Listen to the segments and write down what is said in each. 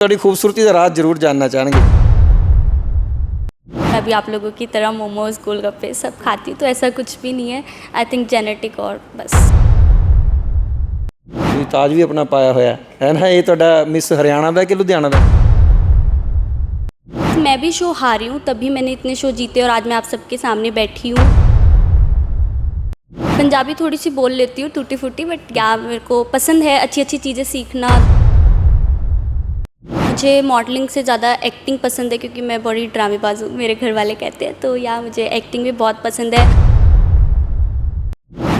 ਤੁਹਾਡੀ ਖੂਬਸੂਰਤੀ ਦਾ ਰਾਜ਼ ਜ਼ਰੂਰ ਜਾਨਣਾ ਚਾਹਣਗੇ मैं भी आप लोगों की तरह मोमोज गोलगप्पे सब खाती हूँ तो ऐसा कुछ भी नहीं है आई थिंक जेनेटिक और बस ਤੁਸੀਂ ਤਾਜ ਵੀ ਆਪਣਾ ਪਾਇਆ ਹੋਇਆ ਹੈ ਨਾ ਇਹ ਤੁਹਾਡਾ ਮਿਸ ਹਰਿਆਣਾ ਦਾ ਕਿ ਲੁਧਿਆਣਾ ਦਾ मैं भी शो हारी हूँ तभी मैंने इतने शो जीते और आज मैं आप सबके सामने बैठी हूँ पंजाबी थोड़ी सी बोल लेती हूँ टूटी फूटी बट या मेरे को पसंद है अच्छी अच्छी चीज़ें सीखना मुझे मॉडलिंग से ज़्यादा एक्टिंग पसंद है क्योंकि मैं बड़ी ड्रामेबाज हूँ मेरे घर वाले कहते हैं तो या मुझे एक्टिंग भी बहुत पसंद है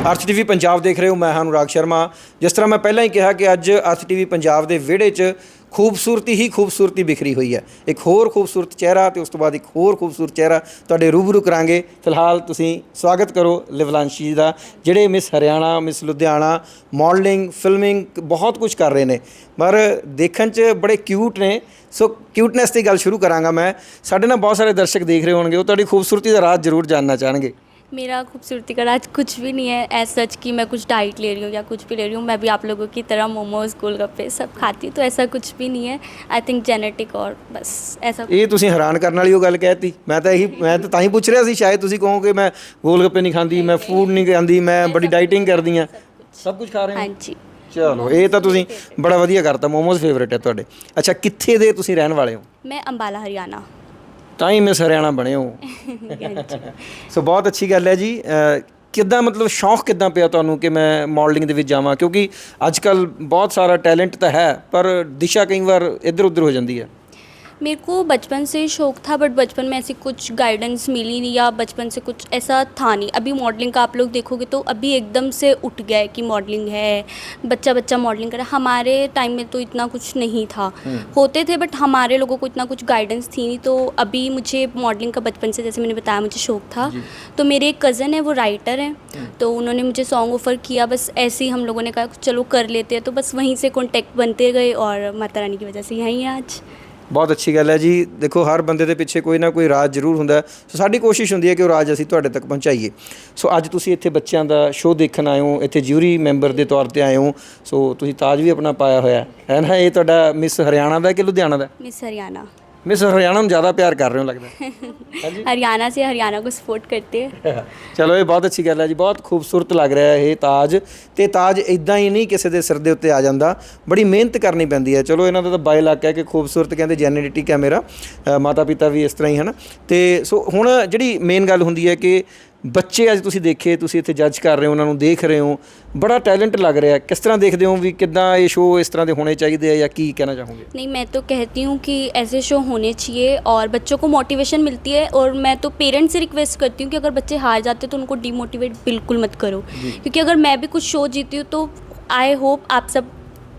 ਅਰਥ ਟੀਵੀ ਪੰਜਾਬ ਦੇਖ ਰਹੇ ਹੋ ਮੈਂ ਹਾਂ ਅਨੁਰਾਗ ਸ਼ਰਮਾ ਜਿਸ ਤਰ੍ਹਾਂ ਮੈਂ ਪਹਿਲਾਂ ਹੀ ਕਿਹਾ ਕਿ ਅੱਜ ਅਰਥ ਟੀਵੀ ਪੰਜਾਬ ਦੇ ਵਿਹੜੇ 'ਚ ਖੂਬਸੂਰਤੀ ਹੀ ਖੂਬਸੂਰਤੀ ਬਿਖਰੀ ਹੋਈ ਹੈ। ਇੱਕ ਹੋਰ ਖੂਬਸੂਰਤ ਚਿਹਰਾ ਤੇ ਉਸ ਤੋਂ ਬਾਅਦ ਇੱਕ ਹੋਰ ਖੂਬਸੂਰਤ ਚਿਹਰਾ ਤੁਹਾਡੇ ਰੂਬਰੂ ਕਰਾਂਗੇ। ਫਿਲਹਾਲ ਤੁਸੀਂ ਸਵਾਗਤ ਕਰੋ ਲਿਵਲਾਂਸ਼ੀ ਜੀ ਦਾ, ਜਿਹੜੇ miss Haryana, miss Ludhiana modelling filming ਬਹੁਤ ਕੁਝ ਕਰ ਰਹੇ ਨੇ। ਪਰ ਦੇਖਣ 'ਚ ਬੜੇ ਕਿਊਟ ਨੇ। ਸੋ ਕਿਊਟਨੈਸ ਦੀ ਗੱਲ ਸ਼ੁਰੂ ਕਰਾਂਗਾ ਮੈਂ। ਸਾਡੇ ਨਾਲ ਬਹੁਤ ਸਾਰੇ ਦਰਸ਼ਕ ਦੇਖ ਰਹੇ ਹੋਣਗੇ। ਉਹ ਤੁਹਾਡੀ ਖੂਬਸੂਰਤੀ ਦਾ ਰਾਜ਼ ਜ਼ਰੂਰ ਜਾਨਣਾ ਚਾਹਣਗੇ। मेरा खूबसूरती का राज कुछ भी नहीं है एज सच कि मैं कुछ डाइट ले रही हूँ या कुछ भी ले रही हूँ मैं भी आप लोगों की तरह मोमोज गोलगप्पे सब खाती हूँ तो ऐसा कुछ भी नहीं है आई थिंक जेनेटिक और बस ऐसा ਇਹ ਤੁਸੀਂ ਹੈਰਾਨ ਕਰਨ ਵਾਲੀ ਉਹ ਗੱਲ ਕਹਿਤੀ ਮੈਂ ਤਾਂ ਇਹੀ ਮੈਂ ਤਾਂ ਤਾਂ ਹੀ ਪੁੱਛ ਰਿਹਾ ਸੀ ਸ਼ਾਇਦ ਤੁਸੀਂ ਕਹੋਗੇ ਮੈਂ ਗੋਲ ਗੱਪੇ ਨਹੀਂ ਖਾਂਦੀ ਮੈਂ ਫੂਡ ਨਹੀਂ ਖਾਂਦੀ ਮੈਂ ਬੜੀ ਡਾਈਟਿੰਗ ਕਰਦੀ ਆ ਸਭ ਕੁਝ ਖਾ ਰਹੇ हाँ ਹੋ जी ਚਲੋ ਇਹ ਤਾਂ ਤੁਸੀਂ ਬੜਾ ਵਧੀਆ ਕਰਤਾ ਮੋਮੋਜ਼ ਫੇਵਰੇਟ ਹੈ ਤੁਹਾਡੇ ਅੱਛਾ ਕਿੱਥੇ ਦੇ ਤੁਸੀਂ ਰਹਿਣ ਵਾਲੇ ਹੋ मैं अम्बाला हरियाणा ਤਾਂ ਹੀ ਮਿਸ ਹਰਿਆਣਾ ਬਣੇ ਹੋ। ਸੋ ਬਹੁਤ ਅੱਛੀ ਗੱਲ ਹੈ ਜੀ। ਕਿੱਦਾਂ ਮਤਲਬ ਸ਼ੌਂਕ ਕਿੱਦਾਂ ਪਿਆ ਤੁਹਾਨੂੰ ਕਿ ਮੈਂ ਮਾਡਲਿੰਗ ਦੇ ਵਿੱਚ ਜਾਵਾਂ? ਕਿਉਂਕਿ ਅੱਜ ਕੱਲ ਬਹੁਤ ਸਾਰਾ ਟੈਲੈਂਟ ਤਾਂ ਹੈ, ਪਰ ਦਿਸ਼ਾ ਕਈ ਵਾਰ ਇੱਧਰ ਉੱਧਰ ਹੋ ਜਾਂਦੀ ਹੈ। मेरे को बचपन से शौक था बट बचपन में ऐसी कुछ गाइडेंस मिली नहीं या बचपन से कुछ ऐसा था नहीं। अभी मॉडलिंग का आप लोग देखोगे तो अभी एकदम से उठ गया है कि मॉडलिंग है बच्चा बच्चा मॉडलिंग करे हमारे टाइम में तो इतना कुछ नहीं था। होते थे बट हमारे लोगों को इतना कुछ गाइडेंस थी नहीं तो अभी मुझे मॉडलिंग का बचपन से जैसे मैंने बताया मुझे शौक था। तो मेरे एक कज़न है वो राइटर हैं। तो उन्होंने मुझे सॉन्ग ऑफ़र किया बस ऐसे ही हम लोगों ने कहा चलो कर लेते हैं। तो बस वहीं से कॉन्टेक्ट बनते गए और माता रानी की वजह से यहीं आज। ਬਹੁਤ ਅੱਛੀ ਗੱਲ ਹੈ ਜੀ। ਦੇਖੋ, ਹਰ ਬੰਦੇ ਦੇ ਪਿੱਛੇ ਕੋਈ ਨਾ ਕੋਈ ਰਾਜ ਜ਼ਰੂਰ ਹੁੰਦਾ ਸੋ ਸਾਡੀ ਕੋਸ਼ਿਸ਼ ਹੁੰਦੀ ਹੈ ਕਿ ਉਹ ਰਾਜ ਅਸੀਂ ਤੁਹਾਡੇ ਤੱਕ ਪਹੁੰਚਾਈਏ। ਸੋ ਅੱਜ ਤੁਸੀਂ ਇੱਥੇ ਬੱਚਿਆਂ ਦਾ ਸ਼ੋਅ ਦੇਖਣ ਆਏ ਹੋ, ਇੱਥੇ ਜਿਊਰੀ ਮੈਂਬਰ ਦੇ ਤੌਰ ਤੇ ਆਏ ਹੋ। ਸੋ ਤੁਸੀਂ ਤਾਜ ਵੀ ਆਪਣਾ ਪਾਇਆ ਹੋਇਆ ਹੈ। ਨਾ? ਇਹ ਤੁਹਾਡਾ ਮਿਸ ਹਰਿਆਣਾ ਦਾ ਕਿ ਲੁਧਿਆਣਾ ਦਾ miss Haryana. Miss Haryana miss Haryana ਨੂੰ ਜ਼ਿਆਦਾ ਪਿਆਰ ਕਰ ਰਹੇ ਹੋ ਲੱਗਦਾ हरियाणा से हरियाणा को सपोर्ट करते हैं ਚਲੋ ਇਹ ਬਹੁਤ ਅੱਛੀ ਗੱਲ ਹੈ ਜੀ ਬਹੁਤ ਖੂਬਸੂਰਤ ਲੱਗ ਰਿਹਾ ਹੈ ਇਹ ਤਾਜ ਤੇ ਤਾਜ ਇਦਾਂ ਹੀ ਨਹੀਂ ਕਿਸੇ ਦੇ ਸਿਰ ਦੇ ਉੱਤੇ ਆ ਜਾਂਦਾ ਬੜੀ ਮਿਹਨਤ ਕਰਨੀ ਪੈਂਦੀ ਹੈ ਚਲੋ ਇਹਨਾਂ ਦਾ ਤਾਂ ਬਾਈ ਲੱਕ ਹੈ ਕਿ ਖੂਬਸੂਰਤ ਕਹਿੰਦੇ ਜੈਨੇਟਿਕ ਹੈ ਮੇਰਾ ਮਾਤਾ ਪਿਤਾ ਵੀ ਇਸ ਤਰ੍ਹਾਂ ਹੀ ਹਨ ਤੇ ਸੋ ਹੁਣ ਜਿਹੜੀ ਮੇਨ ਗੱਲ ਹੁੰਦੀ ਹੈ ਕਿ ਬੱਚੇ ਅੱਜ ਤੁਸੀਂ ਦੇਖੇ ਤੁਸੀਂ ਇੱਥੇ ਜੱਜ ਕਰ ਰਹੇ ਹੋ ਉਹਨਾਂ ਨੂੰ ਦੇਖ ਰਹੇ ਹੋ ਬੜਾ ਟੈਲੈਂਟ ਲੱਗ ਰਿਹਾ ਹੈ ਕਿਸ ਤਰ੍ਹਾਂ ਦੇਖਦੇ ਹੋ ਵੀ ਕਿੱਦਾਂ ਇਹ ਸ਼ੋਅ ਇਸ ਤਰ੍ਹਾਂ ਦੇ ਹੋਣੇ ਚਾਹੀਦੇ ਆ ਜਾਂ ਕੀ ਕਹਿਣਾ ਚਾਹੋਗੇ नहीं मैं तो कहती हूँ कि ऐसे शो होने चाहिए और बच्चों को मोटिवेशन मिलती है और मैं तो पेरेंट्स से रिक्वेस्ट करती हूँ कि अगर बच्चे हार जाते हैं तो उनको डिमोटिवेट बिल्कुल मत करो क्योंकि अगर मैं भी कुछ शो जीती हूँ तो आई होप आप सब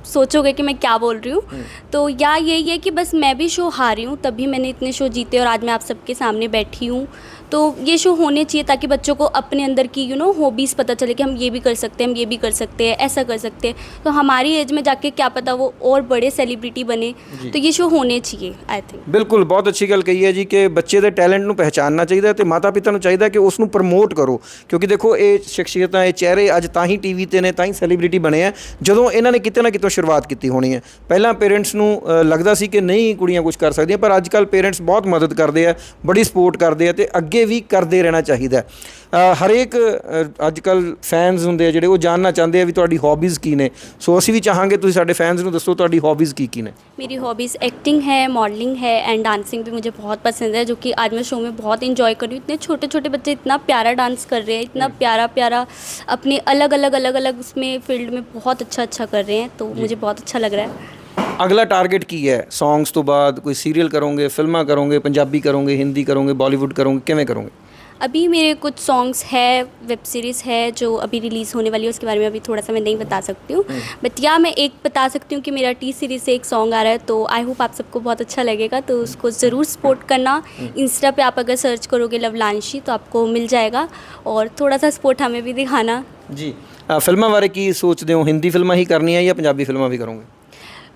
सोचोगे कि मैं क्या बोल रही हूँ तो या यही है कि बस मैं भी शो हारी हूँ तभी मैंने इतने शो जीते और आज मैं आप सबके सामने बैठी हूँ तो ये शो होने चाहिए ताकि बच्चों को अपने अंदर की यू नो हॉबीज़ पता चले कि हम ये भी कर सकते हैं हम ये भी कर सकते हैं ऐसा कर सकते हैं तो हमारी एज में जाके क्या पता वो और बड़े सेलिब्रिटी बने तो ये शो होने चाहिए आई थिंक ਬਿਲਕੁਲ ਬਹੁਤ ਅੱਛੀ ਗੱਲ ਕਹੀ ਹੈ ਜੀ ਕਿ ਬੱਚੇ ਦੇ ਟੈਲੈਂਟ ਨੂੰ ਪਹਿਚਾਨਣਾ ਚਾਹੀਦਾ ਹੈ ਤੇ ਮਾਤਾ ਪਿਤਾ ਨੂੰ ਚਾਹੀਦਾ ਕਿ ਉਸ ਨੂੰ ਪ੍ਰਮੋਟ ਕਰੋ ਕਿਉਂਕਿ ਦੇਖੋ ਇਹ ਸ਼ਖਸੀਅਤਾਂ ਇਹ ਚਿਹਰੇ ਅੱਜ ਤਾਂ ਹੀ ਟੀਵੀ ਤੇ ਨੇ ਤਾਂ ਹੀ ਸੈਲੀਬ੍ਰਿਟੀ ਬਣੇ ਆ ਜਦੋਂ ਇਹਨਾਂ ਨੇ ਕਿਤੇ ਨਾ ਕਿਤੋਂ ਸ਼ੁਰੂਆਤ ਕੀਤੀ ਹੋਣੀ ਹੈ ਪਹਿਲਾਂ ਪੇਰੈਂਟਸ ਨੂੰ ਅ, ਲੱਗਦਾ ਸੀ ਕਿ ਨਹੀਂ ਕੁੜੀਆਂ ਕੁਝ ਕਰ ਸਕਦੀਆਂ ਪਰ ਅੱਜ ਕੱਲ ਪੇਰੈਂਟਸ ਬਹੁਤ ਮਦਦ ਕਰਦੇ ਆ ਬੜੀ ਸਪੋਰਟ ਕਰਦੇ ਆ ਤੇ ਅੱਗੇ ਵੀ ਕਰਦੇ ਰਹਿਣਾ ਚਾਹੀਦਾ ਹੈ। ਅ, ਹਰੇਕ ਅ, ਅੱਜ ਕੱਲ ਫੈਨਸ ਹੁੰਦੇ ਆ ਜਿਹੜੇ ਉਹ ਜਾਣਨਾ ਚਾਹੁੰਦੇ ਆ ਵੀ ਤੁਹਾਡੀ ਹੌਬੀਜ਼ ਕੀ ਨੇ ਸੋ ਅਸੀਂ ਵੀ ਚਾਹਾਂਗੇ ਤੁਸੀਂ ਸਾਡੇ ਫੈਨਸ ਨੂੰ ਦੱਸੋ ਤੁਹਾਡੀ ਹੌਬੀਜ਼ ਕੀ ਕੀ ਨੇ मेरी हॉबीज़ एक्टिंग है मॉडलिंग है एंड डांसिंग भी मुझे बहुत पसंद है जो कि आज मैं शो में बहुत इंजॉय कर रही हूँ इतने छोटे छोटे बच्चे इतना प्यारा डांस कर रहे हैं इतना प्यारा प्यारा अपने अलग अलग अलग अलग उसमें फील्ड में बहुत अच्छा अच्छा कर रहे हैं तो मुझे बहुत अच्छा लग रहा है ਅਗਲਾ ਟਾਰਗੇਟ ਕੀ ਹੈ ਸੌਂਗਸ ਤੋਂ ਬਾਅਦ ਕੋਈ ਸੀਰੀਅਲ ਕਰੋਗੇ ਫਿਲਮਾਂ ਕਰੋਗੇ ਪੰਜਾਬੀ ਕਰੋਗੇ ਹਿੰਦੀ ਕਰੋਗੇ ਬਾਲੀਵੁੱਡ ਕਰੋਗੇ ਕਿਵੇਂ ਕਰੋਗੇ अभी मेरे कुछ सॉन्ग्स है वेब सीरीज़ है जो अभी रिलीज़ होने वाली है उसके बारे में अभी थोड़ा सा मैं नहीं बता सकती हूँ बट या मैं एक बता सकती हूँ कि मेरा टी सीरीज़ से एक सॉन्ग आ रहा है तो आई होप आप सबको बहुत अच्छा लगेगा तो उसको ज़रूर सपोर्ट करना इंस्टा पे आप अगर सर्च करोगे लवलांशी तो आपको मिल जाएगा और थोड़ा सा सपोर्ट हमें भी दिखाना ਜੀ ਅ, ਫਿਲਮਾਂ ਬਾਰੇ ਕੀ ਸੋਚਦੇ ਹੋ ਹਿੰਦੀ ਫਿਲਮਾਂ ਹੀ ਕਰਨੀਆਂ ਜਾਂ ਪੰਜਾਬੀ ਫਿਲਮਾਂ ਵੀ ਕਰੋਗੇ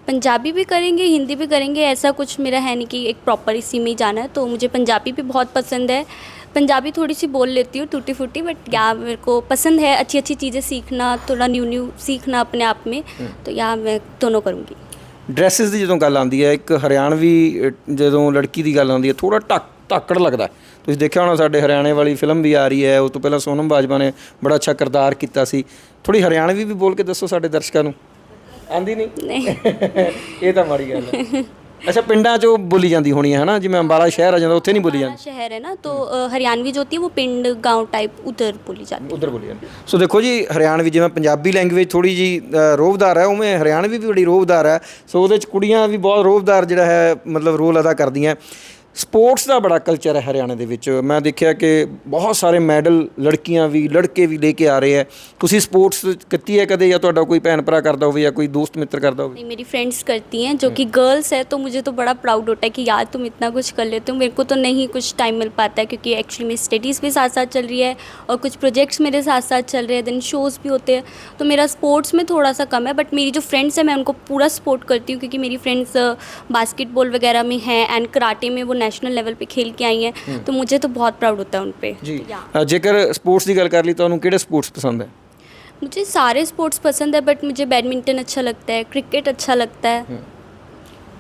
पंजाबी भी करेंगे हिंदी भी करेंगे ऐसा कुछ मेरा है नहीं कि एक प्रॉपर इसी में ही जाना है तो मुझे पंजाबी भी बहुत पसंद है पंजाबी थोड़ी सी बोल लेती हूँ टूटी फूटी बट या मेरे को पसंद है अच्छी अच्छी चीज़ें सीखना थोड़ा न्यू न्यू सीखना अपने आप में तो या मैं दोनों करूँगी ਡਰੈਸਸ ਦੀ ਜਦੋਂ ਗੱਲ ਆਉਂਦੀ ਹੈ ਇੱਕ ਹਰਿਆਣਵੀ ਅ, ਜਦੋਂ ਲੜਕੀ ਦੀ ਗੱਲ ਆਉਂਦੀ ਹੈ ਥੋੜਾ ਢੱਕ ਧਾਕੜ ਲੱਗਦਾ ਹੈ। ਤੁਸੀਂ ਦੇਖਿਆ ਹੋਣਾ ਸਾਡੇ ਹਰਿਆਣੇ ਵਾਲੀ ਫਿਲਮ ਵੀ ਆ ਰਹੀ ਹੈ ਉਹ ਤੋਂ ਪਹਿਲਾਂ ਸੋਨਮ ਬਾਜਵਾ ਨੇ ਬੜਾ ਅੱਛਾ ਕਿਰਦਾਰ ਕੀਤਾ ਸੀ ਥੋੜੀ ਹਰਿਆਣਵੀ ਵੀ ਬੋਲ ਕੇ ਦੱਸੋ ਸਾਡੇ ਦਰਸ਼ਕਾਂ ਨੂੰ ਆਂਦੀ ਨਹੀਂ नहीं ਇਹ ਤਾਂ ਮਾੜੀ ਗੱਲ ਹੈ ਅੱਛਾ ਪਿੰਡਾਂ 'ਚੋਂ ਬੋਲੀ ਜਾਂਦੀ ਹੋਣੀ ਹੈ ਹਨਾ ਜਿਵੇਂ ਅੰਬਾਲਾ ਸ਼ਹਿਰ ਆ ਜਾਂਦਾ ਉੱਥੇ ਨਹੀਂ ਬੋਲੀ ਜਾਂਦੀ हमारा शहर है ना तो अ, हरियाणवी जो होती है वो पिंड गांव टाइप उधर बोली जाती ਉਧਰ ਬੋਲੀ ਜਾਂਦੀ ਸੋ ਦੇਖੋ ਜੀ ਹਰਿਆਣਵੀ ਜਿਵੇਂ ਪੰਜਾਬੀ ਲੈਂਗੁਏਜ ਥੋੜੀ ਜੀ ਅ, ਰੋਹਬਦਾਰ ਹੈ ਉਵੇਂ ਹਰਿਆਣਵੀ ਵੀ ਬੜੀ ਰੋਹਬਦਾਰ ਹੈ ਸੋ ਉਹਦੇ ਚ ਕੁੜੀਆਂ ਵੀ ਬਹੁਤ ਰੋਹਬਦਾਰ ਜਿਹੜਾ ਹੈ ਮਤਲਬ ਰੋਲ ਅਦਾ ਕਰਦੀਆਂ ਸਪੋਰਟਸ ਦਾ ਬੜਾ ਕਲਚਰ ਹੈ ਹਰਿਆਣੇ ਦੇ ਵਿੱਚ ਮੈਂ ਦੇਖਿਆ ਕਿ ਬਹੁਤ ਸਾਰੇ ਮੈਡਲ ਲੜਕੀਆਂ ਵੀ ਲੜਕੇ ਵੀ ਲੈ ਕੇ ਆ ਰਹੇ ਹੈ ਤੁਸੀਂ ਸਪੋਰਟਸ ਕੀਤੀ ਹੈ ਕਦੇ ਜਾਂ ਤੁਹਾਡਾ ਕੋਈ ਭੈਣ ਭਰਾ ਕਰਦਾ ਹੋਵੇ ਜਾਂ ਕੋਈ ਦੋਸਤ ਮਿੱਤਰ ਕਰਦਾ ਹੋਵੇ नहीं मेरी फ्रेंड्स करती हैं जो कि गर्ल्स है तो मुझे तो बड़ा प्राउड होता है कि यार तुम इतना कुछ कर लेते हो मेरे को तो नहीं कुछ टाइम मिल पाता है क्योंकि एक्चुअली मेरी स्टडीज़ भी साथ साथ चल रही है और कुछ प्रोजेक्ट्स मेरे साथ साथ चल रहे हैं देन शोज़ भी होते हैं तो मेरा स्पोर्ट्स में थोड़ा सा कम है बट मेरी जो फ्रेंड्स हैं मैं उनको पूरा सपोर्ट करती हूँ क्योंकि मेरी फ्रेंड्स बास्केटबॉल वगैरह में हैं एंड कराटे में वो नेशनल लेवल पे खेल के आई हैं तो मुझे तो बहुत प्राउड होता है उन पर ਜੀ ਅ, ਜੇਕਰ ਸਪੋਰਟਸ ਦੀ ਗੱਲ ਕਰ ਲਈ ਤੁਹਾਨੂੰ ਕਿਹੜੇ ਸਪੋਰਟਸ ਪਸੰਦ ਹੈ मुझे सारे स्पोर्ट्स पसंद है बट मुझे बैडमिंटन अच्छा लगता है क्रिकेट अच्छा लगता है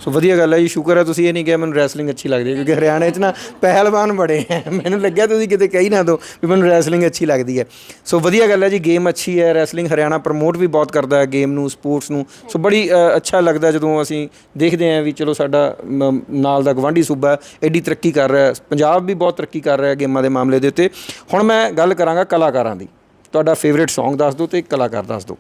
ਸੋ ਵਧੀਆ ਗੱਲ ਹੈ ਜੀ ਸ਼ੁਕਰ ਹੈ ਤੁਸੀਂ ਇਹ ਨਹੀਂ ਕਿਹਾ ਮੈਨੂੰ ਰੈਸਲਿੰਗ ਅੱਛੀ ਲੱਗਦੀ ਹੈ ਕਿਉਂਕਿ ਹਰਿਆਣੇ 'ਚ ਨਾ ਪਹਿਲਵਾਨ ਬੜੇ ਹੈ ਮੈਨੂੰ ਲੱਗਿਆ ਤੁਸੀਂ ਕਿਤੇ ਕਹੀ ਨਾ ਦੋ ਵੀ ਮੈਨੂੰ ਰੈਸਲਿੰਗ ਅੱਛੀ ਲੱਗਦੀ ਹੈ। ਸੋ ਵਧੀਆ ਗੱਲ ਹੈ ਜੀ ਗੇਮ ਅੱਛੀ ਹੈ ਰੈਸਲਿੰਗ ਹਰਿਆਣਾ ਪ੍ਰਮੋਟ ਵੀ ਬਹੁਤ ਕਰਦਾ ਹੈ ਗੇਮ ਨੂੰ ਸਪੋਰਟਸ ਨੂੰ। ਸੋ ਬੜੀ ਅੱਛਾ ਲੱਗਦਾ ਜਦੋਂ ਅਸੀਂ ਦੇਖਦੇ ਹਾਂ ਵੀ ਚਲੋ ਸਾਡਾ ਮ, ਨਾਲ ਦਾ ਗਵਾਂਢੀ ਸੂਬਾ ਐਡੀ ਤਰੱਕੀ ਕਰ ਰਿਹਾ ਹੈ। ਪੰਜਾਬ ਵੀ ਬਹੁਤ ਤਰੱਕੀ ਕਰ ਰਿਹਾ ਹੈ ਗੇਮਾਂ ਦੇ ਮਾਮਲੇ ਦੇ ਉੱਤੇ। ਹੁਣ ਮੈਂ ਗੱਲ ਕਰਾਂਗਾ ਕਲਾਕਾਰਾਂ ਦੀ। ਤੁਹਾਡਾ ਫੇਵਰੇਟ Song ਦੱਸ ਦਿਓ ਤੇ ਕਲਾਕਾਰ ਦੱਸ ਦਿਓ।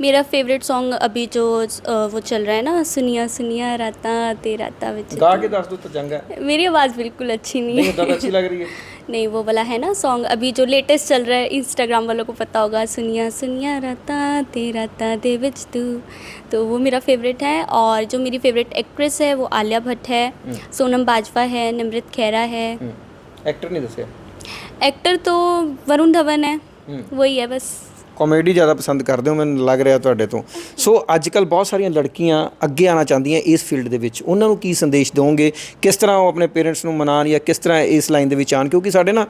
मेरा फेवरेट सॉन्ग अभी जो अ, वो चल रहा है ना सुनिया सुनिया राता ते राता विच ਗਾ ਕੇ ਦੱਸ ਦਿਓ ਤਾਂ ਚੰਗਾ ਹੈ। मेरी आवाज़ बिल्कुल अच्छी नहीं ਨਹੀਂ है ਉਦਾਂ ਤਾਂ ਅੱਛੀ ਲੱਗ ਰਹੀ ਹੈ नहीं वो वाला है ना सॉन्ग अभी जो लेटेस्ट चल रहा है इंस्टाग्राम वालों को पता होगा सुनिया सुनिया राता ते राता दे विच तू तो वो मेरा फेवरेट है और जो मेरी फेवरेट एक्ट्रेस है वो आलिया भट्ट है सोनम बाजवा है निमृत खेरा है ਐਕਟਰ ਨਹੀਂ ਦੱਸਿਆ एक्टर तो वरुण धवन है वही है बस ਕਾਮੇਡੀ ਜ਼ਿਆਦਾ ਪਸੰਦ ਕਰਦੇ ਹੋ, ਮੈਨੂੰ ਲੱਗ ਰਿਹਾ ਤੁਹਾਡੇ ਤੋਂ। ਸੋ ਅੱਜ ਕੱਲ ਬਹੁਤ ਸਾਰੀਆਂ ਲੜਕੀਆਂ ਅੱਗੇ ਆਉਣਾ ਚਾਹੁੰਦੀਆਂ ਇਸ ਫੀਲਡ ਦੇ ਵਿੱਚ। ਉਹਨਾਂ ਨੂੰ ਕੀ ਸੰਦੇਸ਼ ਦਿਓਗੇ ਕਿਸ ਤਰ੍ਹਾਂ ਉਹ ਆਪਣੇ ਪੇਰੈਂਟਸ ਨੂੰ ਮਨਾਉਣ ਜਾਂ ਕਿਸ ਤਰ੍ਹਾਂ ਇਸ ਲਾਈਨ ਦੇ ਵਿੱਚ ਆਣ ਕਿਉਂਕਿ ਸਾਡੇ ਨਾ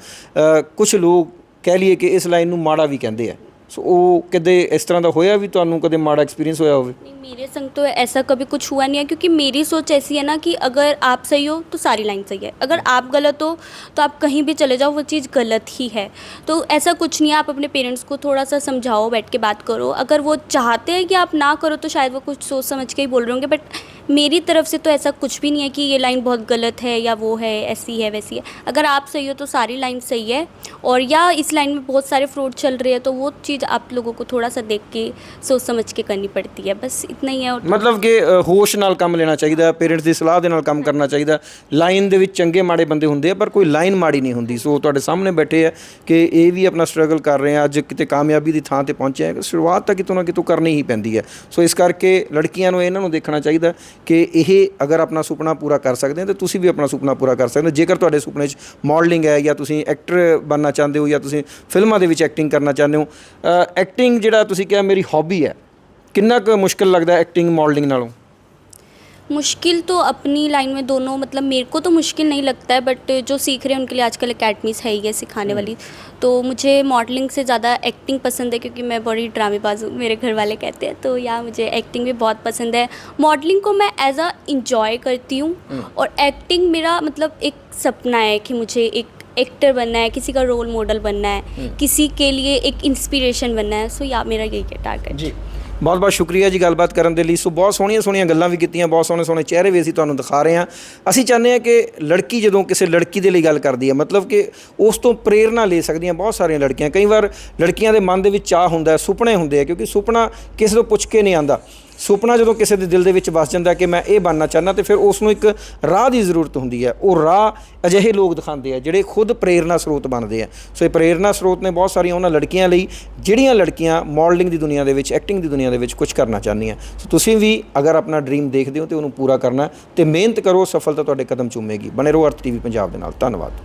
ਕੁਝ ਲੋਕ ਕਹਿ ਲਈਏ ਕਿ ਇਸ ਲਾਈਨ ਨੂੰ ਮਾੜਾ ਵੀ ਕਹਿੰਦੇ ਆ। ਸੋ ਉਹ ਕਦੇ ਇਸ ਤਰ੍ਹਾਂ ਦਾ ਹੋਇਆ ਵੀ ਤੁਹਾਨੂੰ ਕਦੇ ਮਾੜਾ ਐਕਸਪੀਰੀਅੰਸ ਹੋਇਆ ਹੋਵੇ नहीं मेरे संग तो ऐसा कभी कुछ हुआ नहीं है क्योंकि मेरी सोच ऐसी है ना कि अगर आप सही हो तो सारी लाइन सही है अगर आप गलत हो तो आप कहीं भी चले जाओ वो चीज़ गलत ही है तो ऐसा कुछ नहीं है आप अपने पेरेंट्स को थोड़ा सा समझाओ बैठ के बात करो अगर वो चाहते हैं कि आप ना करो तो शायद वो कुछ सोच समझ के ही बोल रहे होंगे बट मेरी तरफ से तो ऐसा कुछ भी नहीं है कि ये लाइन बहुत गलत है या वो है ऐसी है वैसी है अगर आप सही हो तो सारी लाइन सही है और या इस लाइन में बहुत सारे फ्रॉड चल रहे हैं तो वो चीज़ आप लोगों को थोड़ा सा देख के सोच समझ के करनी पड़ती है बस इतना ही है और ਮਤਲਬ ਕਿ ਅ, ਹੋਸ਼ ਨਾਲ ਕੰਮ ਲੈਣਾ ਚਾਹੀਦਾ ਪੇਰੈਂਟਸ ਦੀ ਸਲਾਹ ਦੇ ਨਾਲ ਕੰਮ ਕਰਨਾ ਚਾਹੀਦਾ ਲਾਈਨ ਦੇ ਵਿੱਚ ਚੰਗੇ ਮਾੜੇ ਬੰਦੇ ਹੁੰਦੇ ਆ ਪਰ ਕੋਈ ਲਾਈਨ ਮਾੜੀ ਨਹੀਂ ਹੁੰਦੀ ਸੋ ਤੁਹਾਡੇ ਸਾਹਮਣੇ ਬੈਠੇ ਆ ਕਿ ਇਹ ਵੀ ਆਪਣਾ ਸਟਰਗਲ ਕਰ ਰਹੇ ਆ ਅੱਜ ਕਿਤੇ ਕਾਮਯਾਬੀ ਦੀ ਥਾਂ ਤੇ ਪਹੁੰਚੇ ਆ ਸ਼ੁਰੂਆਤ ਤਾਂ ਕਿਤੋਂ ਨਾ ਕਿਤੋਂ ਕਰਨੀ ਹੀ ਪੈਂਦੀ ਹੈ ਸੋ ਇਸ ਕਰਕੇ ਲੜਕੀਆਂ ਨੂੰ ਇਹਨਾਂ ਨੂੰ ਦੇਖਣਾ ਚਾਹੀਦਾ ਕਿ ਇਹ ਅਗਰ ਆਪਣਾ ਸੁਪਨਾ ਪੂਰਾ ਕਰ ਸਕਦੇ ਆ ਤਾਂ ਤੁਸੀਂ ਵੀ ਆਪਣਾ ਸੁਪਨਾ ਪੂਰਾ ਕਰ ਸਕਦੇ ਹੋ। ਜੇਕਰ ਤੁਹਾਡੇ ਸੁਪਨੇ 'ਚ ਮਾਡਲਿੰਗ ਹੈ ਜਾਂ ਤੁਸੀਂ ਐਕਟਰ ਬਣਨਾ ਚਾਹੁੰਦੇ ਹੋ ਜਾਂ ਤੁਸੀਂ ਫਿਲਮਾਂ ਦੇ ਵਿੱਚ ਐਕਟਿੰਗ ਕਰਨਾ ਚਾਹੁੰਦੇ ਹੋ ਐਕਟਿੰਗ ਜਿਹੜਾ ਤੁਸੀਂ ਕਿਹਾ ਮੇਰੀ ਹੌਬੀ ਹੈ, ਕਿੰਨਾ ਕੁ ਮੁਸ਼ਕਲ ਲੱਗਦਾ ਐਕਟਿੰਗ ਮਾਡਲਿੰਗ ਨਾਲੋਂ? मुश्किल तो अपनी लाइन में दोनों मतलब मेरे को तो मुश्किल नहीं लगता है बट जो सीख रहे हैं उनके लिए आजकल अकेडमीज़ है ही है सिखाने वाली। तो मुझे मॉडलिंग से ज़्यादा एक्टिंग पसंद है क्योंकि मैं बड़ी ड्रामेबाज हूँ मेरे घर वाले कहते हैं। तो या मुझे एक्टिंग भी बहुत पसंद है। मॉडलिंग को मैं एज अ इंजॉय करती हूँ और एक्टिंग मेरा मतलब एक सपना है कि मुझे एक एक्टर बनना है किसी का रोल मॉडल बनना है किसी के लिए एक इंस्पिरेशन बनना है। सो या मेरा यही है टारगेट ਜੀ ਬਹੁਤ ਬਹੁਤ ਸ਼ੁਕਰੀਆ ਜੀ ਗੱਲਬਾਤ ਕਰਨ ਦੇ ਲਈ। ਸੋ ਬਹੁਤ ਸੋਹਣੀਆਂ ਸੋਹਣੀਆਂ ਗੱਲਾਂ ਵੀ ਕੀਤੀਆਂ, ਬਹੁਤ ਸੋਹਣੇ ਸੋਹਣੇ ਚਿਹਰੇ ਵੀ ਅਸੀਂ ਤੁਹਾਨੂੰ ਦਿਖਾ ਰਹੇ ਹਾਂ। ਅਸੀਂ ਚਾਹੁੰਦੇ ਹਾਂ ਕਿ ਲੜਕੀ ਜਦੋਂ ਕਿਸੇ ਲੜਕੀ ਦੇ ਲਈ ਗੱਲ ਕਰਦੀ ਹੈ, ਮਤਲਬ ਕਿ ਉਸ ਤੋਂ ਪ੍ਰੇਰਣਾ ਲੈ ਸਕਦੀਆਂ ਬਹੁਤ ਸਾਰੀਆਂ ਲੜਕੀਆਂ। ਕਈ ਵਾਰ ਲੜਕੀਆਂ ਦੇ ਮਨ ਦੇ ਵਿੱਚ ਚਾਹ ਹੁੰਦਾ ਹੈ, ਸੁਪਨੇ ਹੁੰਦੇ ਆ, ਕਿਉਂਕਿ ਸੁਪਨਾ ਕਿਸੇ ਤੋਂ ਪੁੱਛ ਕੇ ਨਹੀਂ ਆਂਦਾ ਸੁਪਨਾ ਜਦੋਂ ਕਿਸੇ ਦੇ ਦਿਲ ਦੇ ਵਿੱਚ ਵੱਸ ਜਾਂਦਾ ਕਿ ਮੈਂ ਇਹ ਬਣਨਾ ਚਾਹੁੰਦਾ, ਤੇ ਫਿਰ ਉਸ ਨੂੰ ਇੱਕ ਰਾਹ ਦੀ ਜ਼ਰੂਰਤ ਹੁੰਦੀ ਹੈ। ਉਹ ਰਾਹ ਅਜਿਹੇ ਲੋਕ ਦਿਖਾਉਂਦੇ ਆ ਜਿਹੜੇ ਖੁਦ ਪ੍ਰੇਰਣਾ ਸਰੋਤ ਬਣਦੇ ਆ। ਸੋ ਇਹ ਪ੍ਰੇਰਣਾ ਸਰੋਤ ਨੇ ਬਹੁਤ ਸਾਰੀਆਂ ਉਹਨਾਂ ਲੜਕੀਆਂ ਲਈ ਜਿਹੜੀਆਂ ਲੜਕੀਆਂ ਮਾਡਲਿੰਗ ਦੀ ਦੁਨੀਆ ਦੇ ਵਿੱਚ, ਐਕਟਿੰਗ ਦੀ ਦੁਨੀਆ ਦੇ ਵਿੱਚ ਕੁਝ ਕਰਨਾ ਚਾਹੁੰਦੀਆਂ। ਸੋ ਤੁਸੀਂ ਵੀ ਅਗਰ ਆਪਣਾ ਡ੍ਰੀਮ ਦੇਖਦੇ ਹੋ ਤੇ ਉਹਨੂੰ ਪੂਰਾ ਕਰਨਾ ਹੈ ਤੇ ਮਿਹਨਤ ਕਰੋ, ਸਫਲਤਾ ਤੁਹਾਡੇ ਕਦਮ ਚੁੰਮੇਗੀ। ਬਣੇ ਰਹੋ ਅਰਥ ਟੀਵੀ ਪੰਜਾਬ ਦੇ ਨਾਲ। ਧੰਨਵਾਦ।